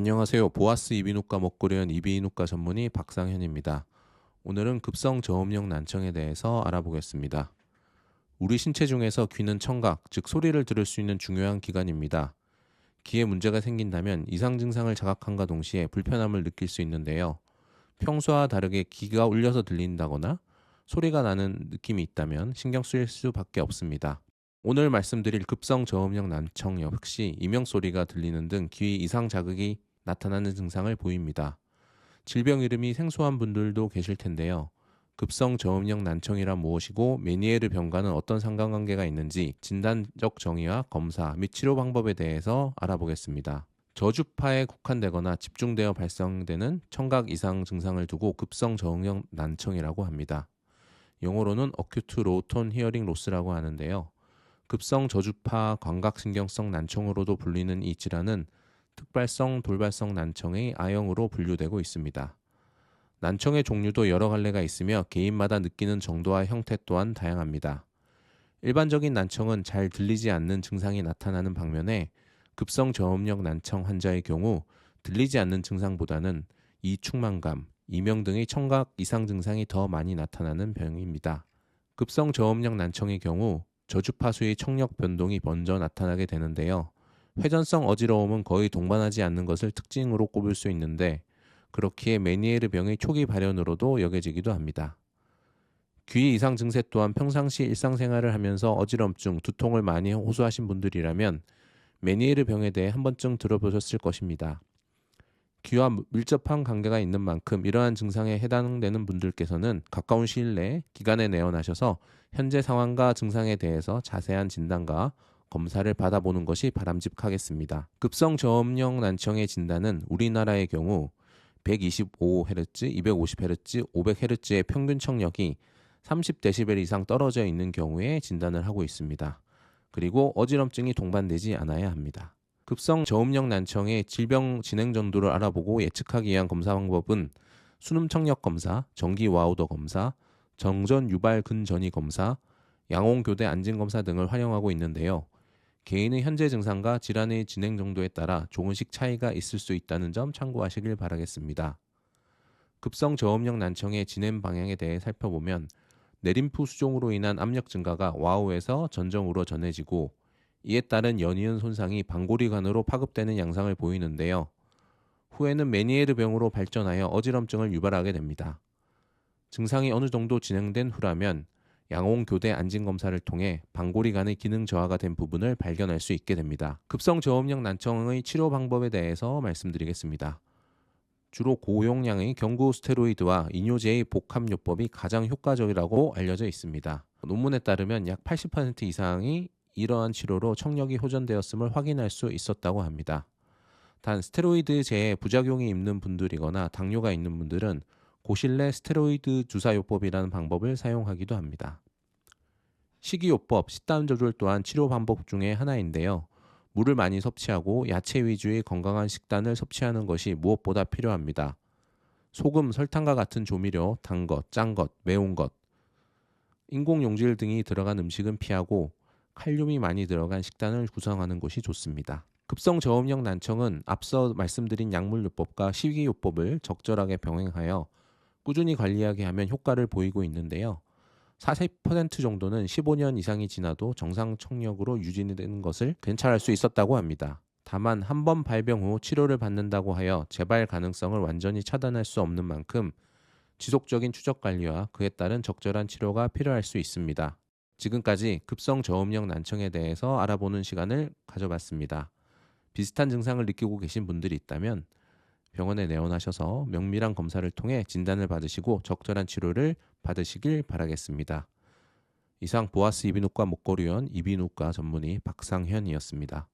안녕하세요. 보아스 이비인후과 먹거리원 이비인후과 전문의 박상현입니다. 오늘은 급성 저음역 난청에 대해서 알아보겠습니다. 우리 신체 중에서 귀는 청각, 즉 소리를 들을 수 있는 중요한 기관입니다. 귀에 문제가 생긴다면 이상 증상을 자각함과 동시에 불편함을 느낄 수 있는데요. 평소와 다르게 귀가 울려서 들린다거나 소리가 나는 느낌이 있다면 신경 쓰일 수밖에 없습니다. 오늘 말씀드릴 급성 저음역 난청 역시 이명 소리가 들리는 등 귀 이상 자극이 나타나는 증상을 보입니다. 질병 이름이 생소한 분들도 계실 텐데요. 급성 저음역 난청이란 무엇이고 메니에르 병과는 어떤 상관관계가 있는지 진단적 정의와 검사 및 치료 방법에 대해서 알아보겠습니다. 저주파에 국한되거나 집중되어 발생되는 청각 이상 증상을 두고 급성 저음역 난청이라고 합니다. 영어로는 low tone hearing loss라고 하는데요. 급성 저주파 광각신경성 난청으로도 불리는 이 질환은 특발성 돌발성 난청의 아형으로 분류되고 있습니다. 난청의 종류도 여러 갈래가 있으며 개인마다 느끼는 정도와 형태 또한 다양합니다. 일반적인 난청은 잘 들리지 않는 증상이 나타나는 방면에 급성 저음역 난청 환자의 경우 들리지 않는 증상보다는 이충만감, 이명 등의 청각 이상 증상이 더 많이 나타나는 병입니다. 급성 저음역 난청의 경우 저주파수의 청력 변동이 먼저 나타나게 되는데요. 회전성 어지러움은 거의 동반하지 않는 것을 특징으로 꼽을 수 있는데 그렇기에 메니에르 병의 초기 발현으로도 여겨지기도 합니다. 귀 이상 증세 또한 평상시 일상생활을 하면서 어지럼증, 두통을 많이 호소하신 분들이라면 메니에르 병에 대해 한 번쯤 들어보셨을 것입니다. 귀와 밀접한 관계가 있는 만큼 이러한 증상에 해당되는 분들께서는 가까운 시일 내에 기관에 내원하셔서 현재 상황과 증상에 대해서 자세한 진단과 검사를 받아보는 것이 바람직하겠습니다. 급성 저음역 난청의 진단은 우리나라의 경우 125Hz, 250Hz, 500Hz의 평균 청력이 30dB 이상 떨어져 있는 경우에 진단을 하고 있습니다. 그리고 어지럼증이 동반되지 않아야 합니다. 급성 저음역 난청의 질병 진행 정도를 알아보고 예측하기 위한 검사 방법은 수능 청력 검사, 정기 와우더 검사, 정전 유발 근전이 검사, 양홍 교대 안진 검사 등을 활용하고 있는데요. 개인의 현재 증상과 질환의 진행 정도에 따라 조금씩 차이가 있을 수 있다는 점 참고하시길 바라겠습니다. 급성 저음역 난청의 진행 방향에 대해 살펴보면 내림프 수종으로 인한 압력 증가가 와우에서 전정으로 전해지고 이에 따른 연이은 손상이 방골이관으로 파급되는 양상을 보이는데요. 후에는 메니에르 병으로 발전하여 어지럼증을 유발하게 됩니다. 증상이 어느 정도 진행된 후라면 양홍 교대 안진 검사를 통해 방골이관의 기능 저하가 된 부분을 발견할 수 있게 됩니다. 급성 저음역 난청의 치료 방법에 대해서 말씀드리겠습니다. 주로 고용량의 경구 스테로이드와 이뇨제의 복합요법이 가장 효과적이라고 알려져 있습니다. 논문에 따르면 약 80% 이상이 이러한 치료로 청력이 호전되었음을 확인할 수 있었다고 합니다. 단 스테로이드제에 부작용이 있는 분들이거나 당뇨가 있는 분들은 고실내 스테로이드 주사요법이라는 방법을 사용하기도 합니다. 식이요법, 식단 조절 또한 치료 방법 중의 하나인데요. 물을 많이 섭취하고 야채 위주의 건강한 식단을 섭취하는 것이 무엇보다 필요합니다. 소금, 설탕과 같은 조미료, 단 것, 짠 것, 매운 것, 인공용질 등이 들어간 음식은 피하고 칼륨이 많이 들어간 식단을 구성하는 것이 좋습니다. 급성 저음역 난청은 앞서 말씀드린 약물요법과 식이요법을 적절하게 병행하여 꾸준히 관리하게 하면 효과를 보이고 있는데요. 40% 정도는 15년 이상이 지나도 정상 청력으로 유지되는 것을 괜찮을 수 있었다고 합니다. 다만 한 번 발병 후 치료를 받는다고 하여 재발 가능성을 완전히 차단할 수 없는 만큼 지속적인 추적 관리와 그에 따른 적절한 치료가 필요할 수 있습니다. 지금까지 급성 저음역 난청에 대해서 알아보는 시간을 가져봤습니다. 비슷한 증상을 느끼고 계신 분들이 있다면 병원에 내원하셔서 명밀한 검사를 통해 진단을 받으시고 적절한 치료를 받으시길 바라겠습니다. 이상 보아스 이비인후과 목걸이원 이비인후과 전문의 박상현이었습니다.